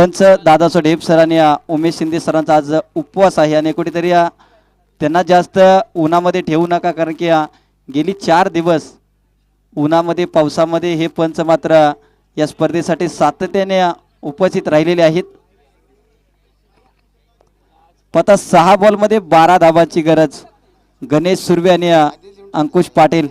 पंच दादासो ढेप सरांनी उमेश शिंदे सरांचा आज उपवास आहे आणि कुठेतरी त्यांना जास्त उन्हामध्ये ठेवू नका कारण की गेली चार दिवस उन्हामध्ये पावसामध्ये हे पंच मात्र या स्पर्धेसाठी सातत्याने उपस्थित राहिलेले आहेत. पता सहा बॉलमध्ये बारा धावांची गरज. गणेश सुर्वे आणि अंकुश पाटील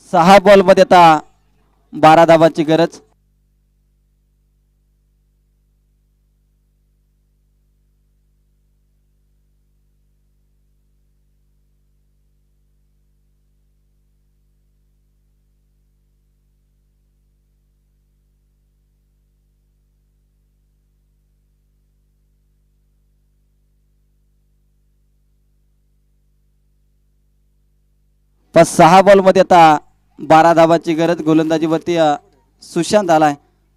सहा बॉलमध्ये आता बारा धावांची गरज. पण सहा बॉलमध्ये आता बारा धाबाची गरज गोलंदाजीवरती सुशांत आलाय.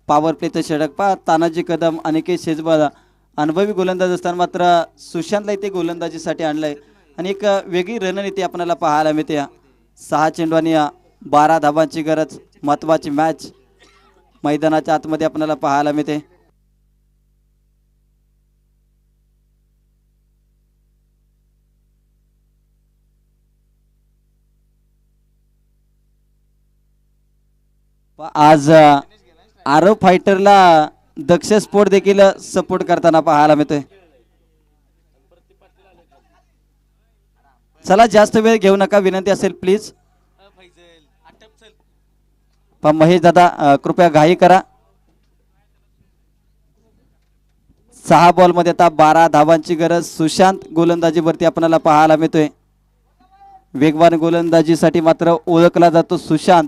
पॉवर प्लेचं षटक पा तानाजी कदम अनिकेत शेजबल अनुभवी गोलंदाज असताना मात्र सुशांतला इथे गोलंदाजीसाठी आणलंय. आणि एक वेगळी रणनीती आपल्याला पाहायला मिळते. सहा चेंडू आणि बारा धाबांची गरज महत्वाची मॅच मैदानाच्या आतमध्ये आपल्याला पाहायला मिळते. आज अ, आरव फायटरला दक्ष स्पोर्ट देखील सपोर्ट करताना पाहायला मिळतोय. चला जास्त वेळ घेऊ नका. विनंती असेल प्लीज. पण महेश दादा कृपया घाई करा. सहा बॉलमध्ये आता बारा धावांची गरज. सुशांत गोलंदाजीवरती आपल्याला पाहायला मिळतोय. वेगवान गोलंदाजीसाठी मात्र ओळखला जातो सुशांत.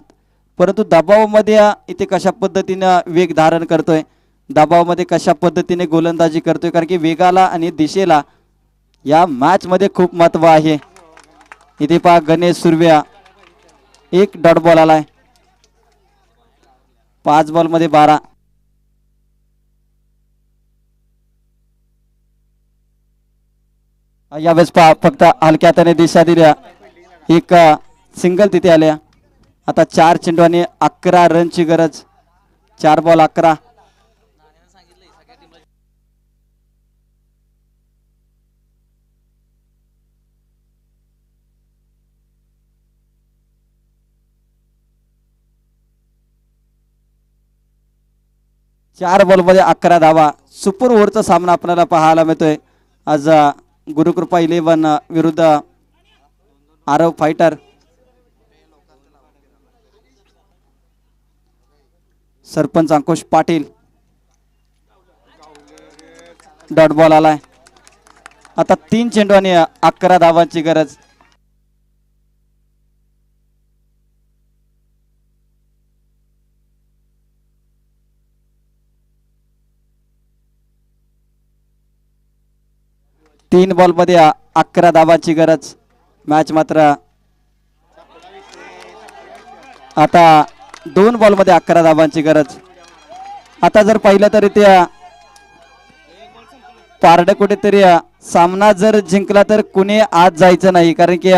परंतु दबावामध्ये इथे कशा पद्धतीनं वेग धारण करतोय? दबावामध्ये कशा पद्धतीने गोलंदाजी करतोय? कारण की वेगाला आणि दिशेला या मॅचमध्ये खूप महत्त्व आहे. इथे पहा गणेश सुर्व्या एक डॉट बॉल आलाय. पाच बॉलमध्ये बारा. यावेळेस पहा फक्त हलक्या त्याने दिशा दिल्या. एक सिंगल तिथे आल्या. आता चार चेंडू आणि अकरा रनची गरज. चार बॉल अकरा. चार बॉलमध्ये अकरा धावा. सुपर ओव्हरचा सामना आपल्याला पाहायला मिळतोय. आज गुरुकृपा इलेव्हन विरुद्ध Aarav fighter. Sarpanch Ankush Patil. Dot ball आलाय. आता तीन चेंडू आणि अकरा धावांची गरज. तीन बॉलमध्ये अकरा धावांची गरज. मॅच मात्र आता दोन बॉलमध्ये अकरा धावांची गरज. आता जर पाहिलं तर इथे पारड कुठेतरी सामना जर जिंकला तर कुणी आज जायचं नाही. कारण की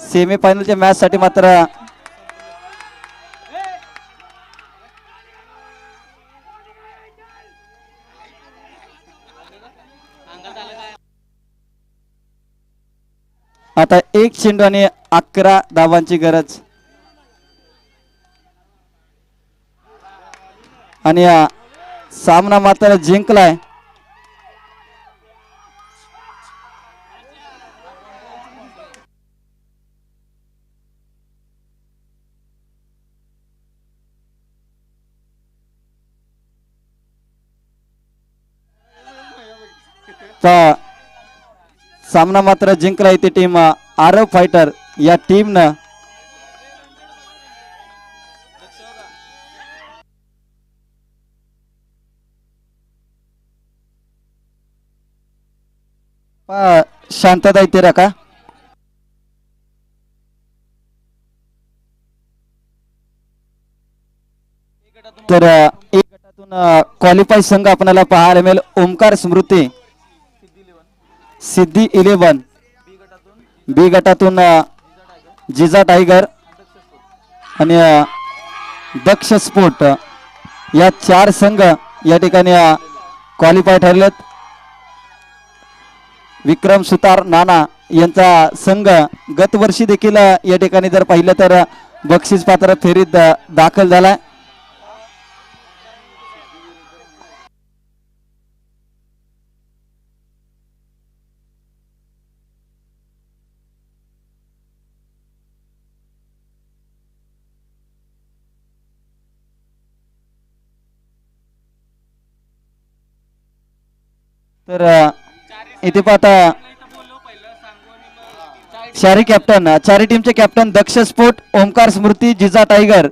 सेमी फायनलच्या मॅच साठी मात्र आता एक चेंडू आणि अकरा धावांची गरज. आणि सामना मात्र जिंकलाय. सामना मात्र जिंकला इथे टीम आरव फायटर या टीमनं. पा शांतता इथे राखा तर एक गटातून क्वालिफाय संघ आपल्याला पाहायला मिळेल. ओमकार स्मृती सिद्धी इलेव्हन. बी गटातून जिजा टायगर आणि दक्ष स्पोर्ट या चार संघ या ठिकाणी क्वालिफाय ठरलेत. विक्रम सुतार नाना यांचा संघ गत वर्षी देखील या ठिकाणी जर पाहिलं तर बक्षीस पात्र फेरीत दाखल झालाय. तर इथे पाहता शारी कॅप्टन चारी टीमचे कॅप्टन दक्ष स्पोर्ट ओमकार स्मृती जिजा टायगर